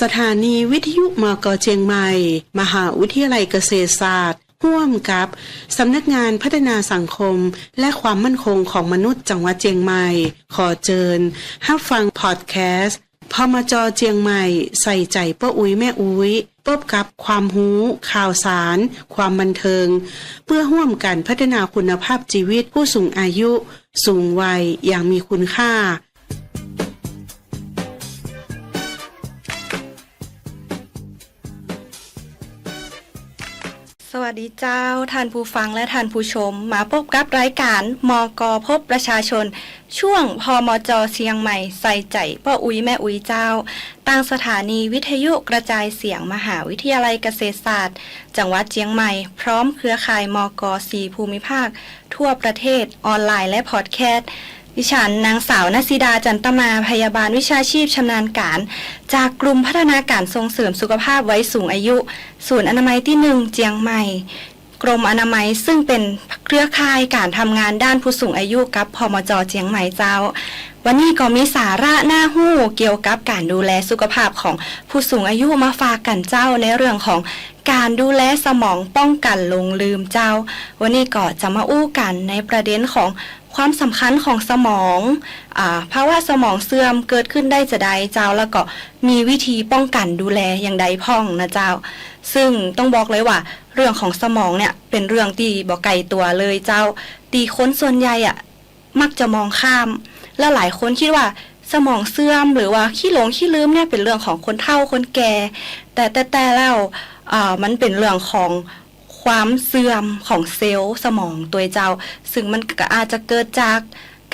สถานีวิทยุมกเจียงใหม่ มหาวิทยาลัยเกษตรศาสตร์ร่วมกับสำนักงานพัฒนาสังคม และความมั่นคงของมนุษย์จังหวัดเจียงใหม่ ขอเจิญฮับฟังพอดแคสต์พมจเจียงใหม่ ใส่ใจป้าอุ้ยแม่อุ้ยพบกับความหูข่าวสาร ความบันเทิง เพื่อร่วมกันพัฒนาคุณภาพชีวิตผู้สูงอายุ สูงวัยอย่างมีคุณค่า สวัสดีเจ้าท่านผู้ฟังและท่านผู้ชม มาพบกับรายการมกพบประชาชน ช่วงพมจเชียงใหม่ ใส่ใจป้าอุ้ยแม่อุ้ยเจ้าตั้งสถานีวิทยุกระจายเสียงมหาวิทยาลัยเกษตรศาสตร์ จังหวัดเชียงใหม่ พร้อมเครือข่ายมกสีภูมิภาค ทั่วประเทศออนไลน์และพอดแคสต์ ดิฉันนางสาวนสิดาจันตมาพยาบาลวิชาชีพชำนาญการ จากกลุ่มพัฒนาการส่งเสริมสุขภาพไว้สูงอายุ ศูนย์อนามัยที่หนึ่งเจียงใหม่ กรมอนามัยซึ่งเป็นเครือข่ายการทำงานด้านผู้สูงอายุกับพมจเจียงใหม่เจ้า วันนี้ก็มีสาระหน้าหู้เกี่ยวกับการดูแลสุขภาพของผู้สูงอายุมาฝากกันเจ้าในเรื่องของการดูแลสมองป้องกันหลงลืมเจ้า วันนี้ก็จะมาอู้กันในประเด็นของ ความสำคัญของสมองอ่าภาวะสมองเสื่อมเกิดขึ้นได้จะใดเจ้าแล้วก็มีวิธีป้องกันดูแลอย่างใดพ่องนะเจ้า ซึ่งต้องบอกเลยว่า เรื่องของสมองเนี่ยเป็นเรื่องที่บอกไกลตัวเลยเจ้า ตีคนส่วนใหญ่อะมักจะมองข้าม แล้วหลายคนคิดว่าสมองเสื่อมหรือว่าขี้หลงขี้ลืมเนี่ยเป็นเรื่องของคนเฒ่าคนแก่ แต่แต่แต่แล้วมันเป็นเรื่องของ ความเสื่อมของเซลล์สมองตัวเจ้า ซึ่งมันก็อาจจะเกิดจาก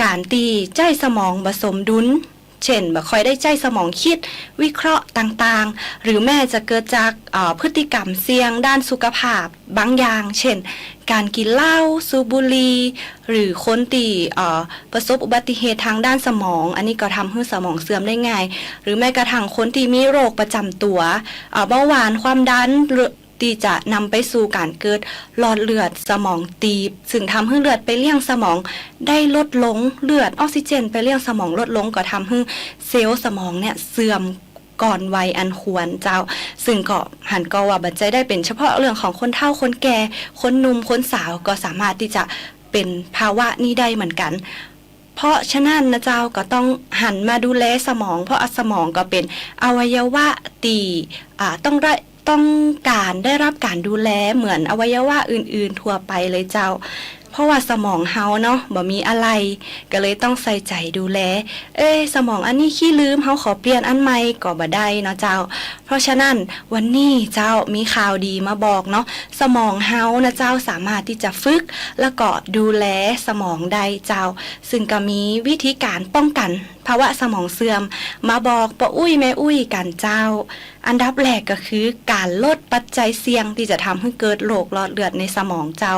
การตีใจสมองผสมดุลเช่นบ่คอยได้ใจสมองคิด วิเคราะห์ต่างๆ หรือแม่จะเกิดจากพฤติกรรมเสี่ยงด้านสุขภาพบางอย่าง เช่น การกินเหล้าสูบบุหรี่หรือคนตีประสบอุบัติเหตุทางด้านสมอง อันนี้ก็ทำให้สมองเสื่อมได้ง่าย หรือแม้กระทั่งคนที่มีโรคประจำตัวเบาหวานความดัน ที่จะนำไปสู่การเกิดหลอดเลือดสมองตีบ ซึ่งทำให้เลือดไปเลี้ยงสมองได้ลดลงเลือดออกซิเจน ไปเลี้ยงสมองลดลงก็ทำให้เซลล์สมองเนี่ยเสื่อมก่อนวัยอันควรเจ้า ซึ่งก็หันก็ว่าบัจจัยได้เป็นเฉพาะเรื่องของคนเฒ่าคนแก่ คนหนุ่มคนสาวก็สามารถที่จะเป็นภาวะนี้ได้เหมือนกัน เพราะฉะนั้นนะเจ้าก็ต้องหันมาดูแลสมอง เพราะสมองก็เป็นอวัยวะตีอ่าต้องได้ ต้องการได้รับการดูแลเหมือนอวัยวะอื่น ๆ ทั่วไปเลยเจ้า เพราะว่าสมองเฮาเนาะบ่มีอะไร ก็เลยต้องใส่ใจดูแล เอ้ยสมองอันนี้ขี้ลืมเฮาขอเปลี่ยนอันใหม่ก็บ่ได้เนาะเจ้า เพราะฉะนั้นวันนี้เจ้ามีข่าวดีมาบอกเนาะสมองเฮานะเจ้าสามารถที่จะฝึก แล้วก็ดูแลสมองได้เจ้า ซึ่งก็มีวิธีการป้องกันภาวะสมองเสื่อม มาบอกปะอุ้ยแม่อุ้ยกันเจ้า อันดับแรกก็คือการลดปัจจัยเสี่ยงที่จะทำให้เกิดโรคหลอดเลือดในสมองเจ้า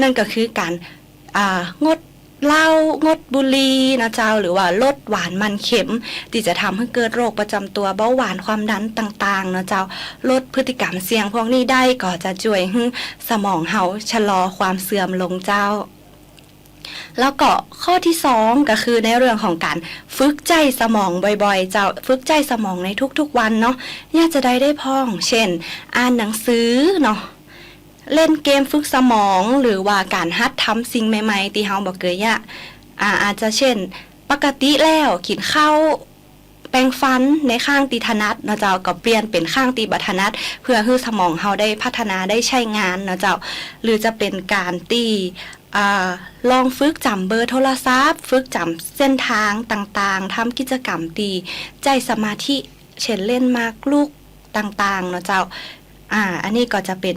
นั่นก็คือการงดเหล้างดบุหรี่นะเจ้าหรือว่าลดหวานมันเค็ม ที่จะทำให้เกิดโรคประจำตัวเบาหวานความดันต่างๆนะเจ้าลดพฤติกรรมเสี่ยงพวกนี้ได้ก็จะช่วยให้สมองเฮาชะลอความเสื่อมลงเจ้า แล้วก็ข้อที่สองก็คือในเรื่องของการฝึกใจสมองบ่อยๆ เจ้าฝึกใจสมองในทุกๆวันเนาะย่าจะได้ได้พ้อง เช่น อ่านหนังสือเนาะ เล่นเกมฝึกสมอง หรือว่าการฮัดทำสิ่งใหม่ ๆ ที่เฮาบ่เคยยะอ่าอาจจะเช่น ปกติแล้วกินข้าวแปรงฟันในข้างตีถนัดเนาะเจ้าก็เปลี่ยนเป็นข้างตีบัถนัดเพื่อให้สมองเฮาได้พัฒนาได้ใช้งานเนาะเจ้าหรือจะเป็นการตีอลองฝึกจำเบอร์โทรศัพท์ ฝึกจำเส้นทางต่างๆทำกิจกรรมตีใจสมาธิเช่นเล่นมากลูกต่างๆเนาะเจ้าอ่าอันนี้ก็จะเป็น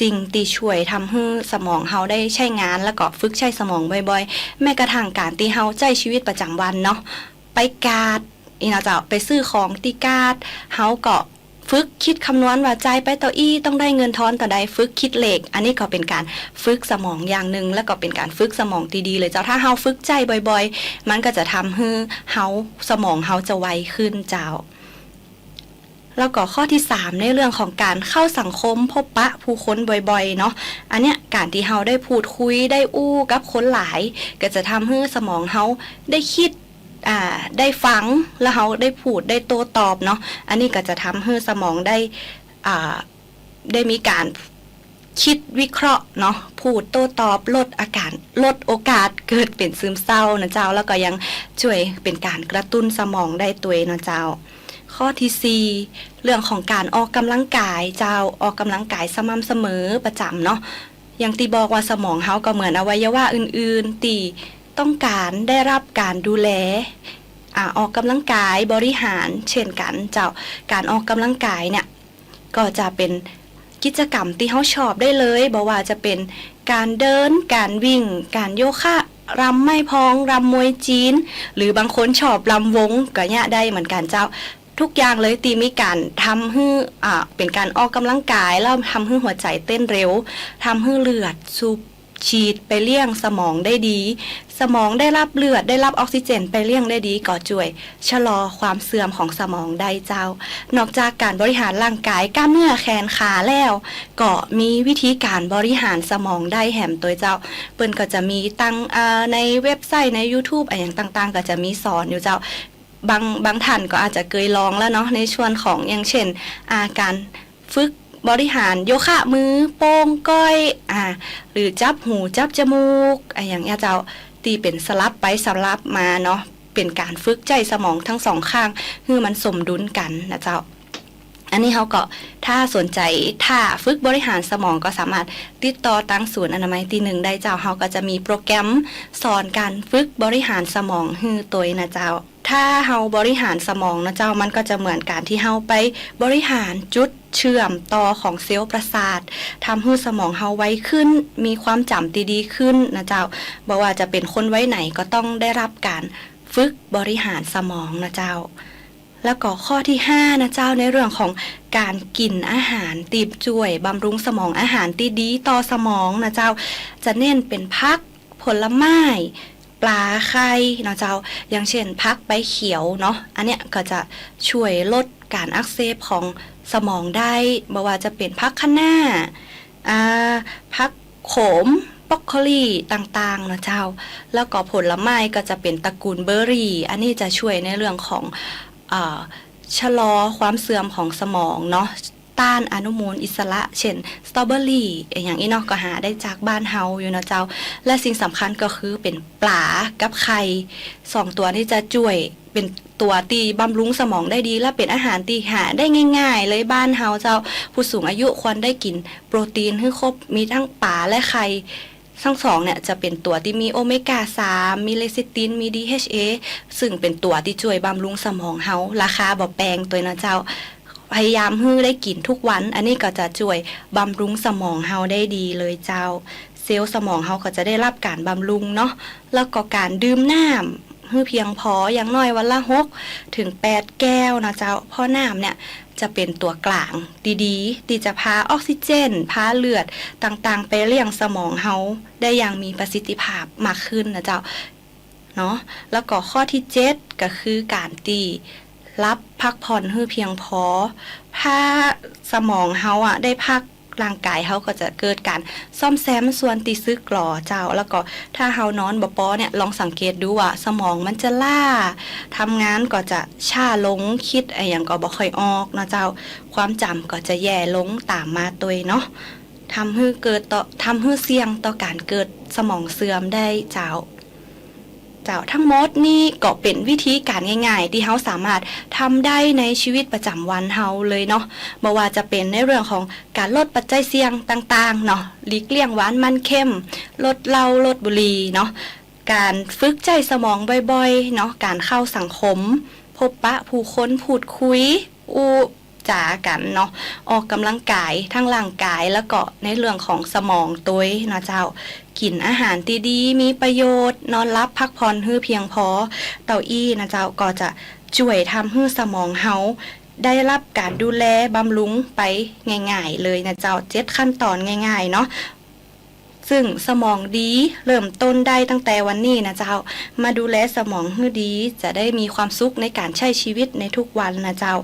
จริงตีช่วยทำให้สมองเฮาได้ใช้งาน แล้วก็ฝึกใช้สมองบ่อยๆ แม้กระทั่งการตีเฮาใจชีวิตประจำวันเนาะไปกาดอีนะเจ้าไปซื้อของตีกาดเฮาก็ฝึกคิดคำนวณว่าใจไปต่ออี้ต้องได้เงินทอนต่อใดฝึกคิดเลขอันนี้ก็เป็นการฝึกสมองอย่างหนึ่งแล้วก็เป็นการฝึกสมองดีๆเลยเจ้าถ้าเฮาฝึกใจบ่อย ๆ มันก็จะทำให้เฮาสมองเฮาจะไวขึ้นเจ้า แล้วก็ข้อที่ 3 ในเรื่องของการเข้าสังคมพบปะผู้คนบ่อยๆเนาะอันเนี้ยการที่เฮาได้พูดคุยได้อู้กับคนหลาย ก็จะทำให้สมองเฮาได้คิดอ่าได้ฟังแล้วเขาได้พูดได้โต้ตอบเนาะอันนี้ก็จะทำให้สมองได้อ่าได้มีการคิดวิเคราะห์เนาะพูดโต้ตอบลดอาการลดโอกาสเกิดเป็นซึมเศร้านะเจ้า แล้วก็ยังช่วยเป็นการกระตุ้นสมองได้ตัวเองนะเจ้า ข้อที่4เรื่องของการออกกำลังกายเจ้าออกกำลังกายสม่ำเสมอประจำเนาะอย่างตีบอกว่าสมองเฮาก็เหมือนอวัยวะอื่น ๆ ตีต้องการได้รับการดูแลอ่าออกกำลังกายบริหารเช่นกันเจ้าการออกกำลังกายเนี่ยก็จะเป็นกิจกรรมที่เขาชอบได้เลยบอกว่าจะเป็นการเดิน การวิ่ง การโยคะรำไม่พองรำมวยจีน หรือบางคนชอบรำวงก็เนี่ยได้เหมือนกันเจ้า ทุกอย่างเลยตีมีการทำให้อ่าเป็นการออกกำลังกายแล้วทำให้หัวใจเต้นเร็วทำให้เลือดสูบฉีดไปเลี้ยงสมองได้ดี สมองได้รับเลือดได้รับออกซิเจนไปเลี้ยงได้ดีก็ช่วย ชะลอความเสื่อมของสมองได้เจ้า นอกจากการบริหารร่างกายกล้ามเนื้อแขนขาแล้วก็มีวิธีการบริหารสมองได้แหมตัวเจ้า เปิ้นก็จะมีตั้งในเว็บไซต์ใน YouTube อะไรอย่างต่างๆ ก็จะมีสอนอยู่เจ้า บางบางท่านก็อาจจะเคยลองแล้วเนาะในช่วงของอย่างเช่นอาการฝึกบริหารโยคะมือโป้งก้อยอ่าหรือจับหูจับจมูกอะอย่างเงี้ยเจ้าตีเป็นสลับไปสลับมาเนาะเป็นการฝึกใจสมองทั้งสองข้างคือมันสมดุลกันนะเจ้า อันนี้เขาก็ถ้าสนใจถ้าฝึกบริหารสมองก็สามารถติดต่อตั้งศูนย์อนามัยตีหนึ่งได้เจ้าเขาก็จะมีโปรแกรมสอนการฝึกบริหารสมองฮือตัวนะเจ้า ถ้าเฮาบริหารสมองนะเจ้ามันก็จะเหมือนการที่เฮาไปบริหารจุดเชื่อมต่อของเซลล์ประสาททำให้สมองเฮาไวขึ้น มีความจำที่ดีขึ้นนะเจ้าบอกว่าจะเป็นคนไว้ไหนก็ต้องได้รับการฝึกบริหารสมองนะเจ้า แล้วก็ข้อที่5นะเจ้าในเรื่องของการกินอาหารตีบจ่วยบำรุงสมองอาหารที่ดีต่อสมองนะเจ้า จะเน้นเป็นพักผลไม้ ปลาไข่นะเจ้า อย่างเช่นพักใบเขียวเนาะอันเนี้ยก็จะช่วยลดการอักเสบของสมองได้บ่ว่าจะเป็นพักคะน้าอ่าพักโขมบรอกโคลีต่างๆนะเจ้า แล้วก็ผลไม้ก็จะเป็นตระกูลเบอร์รี่ อันนี้จะช่วยในเรื่องของอชะลอความเสื่อมของสมองเนาะ ต้านอนุมูลอิสระ เช่นสตรอเบอรี่อย่างนี้นาะก็หาได้จากบ้านเฮาอยู่นะเจ้า และสิ่งสำคัญก็คือเป็นปลากับไข่สองตัวที่จะช่วยเป็นตัวตีบำรุงสมองได้ดี และเป็นอาหารตีหาได้ง่าย ๆ เลยบ้านเฮาเจ้า ผู้สูงอายุควรได้กิน โปรตีนให้ครบมีทั้งปลาและไข่ทั้งสองเนี่ยจะเป็นตัวที่มีโอเมก้า 3 มีเลซิติน มี DHA ซึ่งเป็นตัวที่ช่วยบำรุงสมองเฮาราคาบ่แพงตัวนะเจ้า พยายามฮื้อได้กินทุกวัน อันนี้ก็จะช่วยบำรุงสมองเฮาได้ดีเลยเจ้า เซลล์สมองเฮาก็จะได้รับการบำรุงเนาะแล้วก็การดื่มน้ำฮื้อเพียงพออย่างน้อยวันละหกถึง8แก้วนะเจ้าพราะน้ำเนี่ยจะเป็นตัวกลางดีๆที่จะพาออกซิเจน พาเลือดต่างๆ ไปเลี้ยงสมองเฮาได้อย่างมีประสิทธิภาพมากขึ้นนะเจ้าเนาะแล้วก็ข้อที่ 7 ก็คือการตี รับพักผ่อนให้เพียงพอ ถ้าสมองเฮาอะ ได้พักร่างกายเฮาก็จะเกิดการซ่อมแซมส่วนตีซึกหล่อเจ้า แล้วก็ถ้าเฮานอนบ่ปอเนี่ยลองสังเกตดูว่าสมองมันจะล่าทำงานก็จะช้าลงคิดไอ้อย่างก็บ่ค่อยออกนะเจ้า ความจำก็จะแย่ลงตามมาตัวเนาะทำให้เกิดต่อทำให้เสี่ยงต่อการเกิดสมองเสื่อมได้เจ้า เจ้าทั้งหมดนี่ก็เป็นวิธีการง่ายๆ ที่เฮาสามารถทำได้ในชีวิตประจำวันเฮาเลยเนาะบ่ว่าจะเป็นในเรื่องของการลดปัจจัยเสี่ยงต่างๆเนาะหลีกเลี่ยงหวานมันเค็มลดเหล้าลดบุหรี่เนาะการฝึกใจสมองบ่อยๆเนาะการเข้าสังคม พบปะผู้คนพูดคุยอู จากันเนาะออกกำลังกายทั้งร่างกายแล้วก็ในเรื่องของสมองตัวเนาะเจ้ากินอาหารที่ดีมีประโยชน์ นอนรับพักผ่อนให้เพียงพอเต้าอี้นะเจ้าก็จะช่วยทำให้สมองเฮาได้รับการดูแลบำรุงไปง่าย ๆ เลยนะเจ้าเจ็ดขั้นตอนง่าย ๆ เนาะซึ่งสมองดีเริ่มต้นได้ตั้งแต่วันนี้นะเจ้า มาดูแลสมองให้ดีจะได้มีความสุขในการใช้ชีวิตในทุกวันนะเจ้า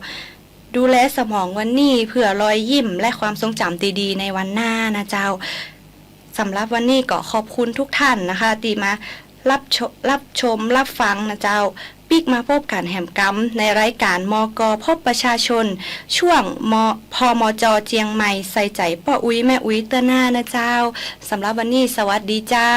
ดูแลสมองวันนี้เพื่อรอยยิ้มและความทรงจำดีๆในวันหน้านะเจ้าสำหรับวันนี้ก็ขอบคุณทุกท่านนะคะที่มารับชมรับชมรับฟังนะเจ้าปิกมาพบกันแหมกำในรายการมกพบประชาชน ช่วงมพมจเจียงใหม่ใส่ใจป้าอุ้ยแม่อุ้ยเตือนหน้านะเจ้าสำหรับวันนี้สวัสดีเจ้า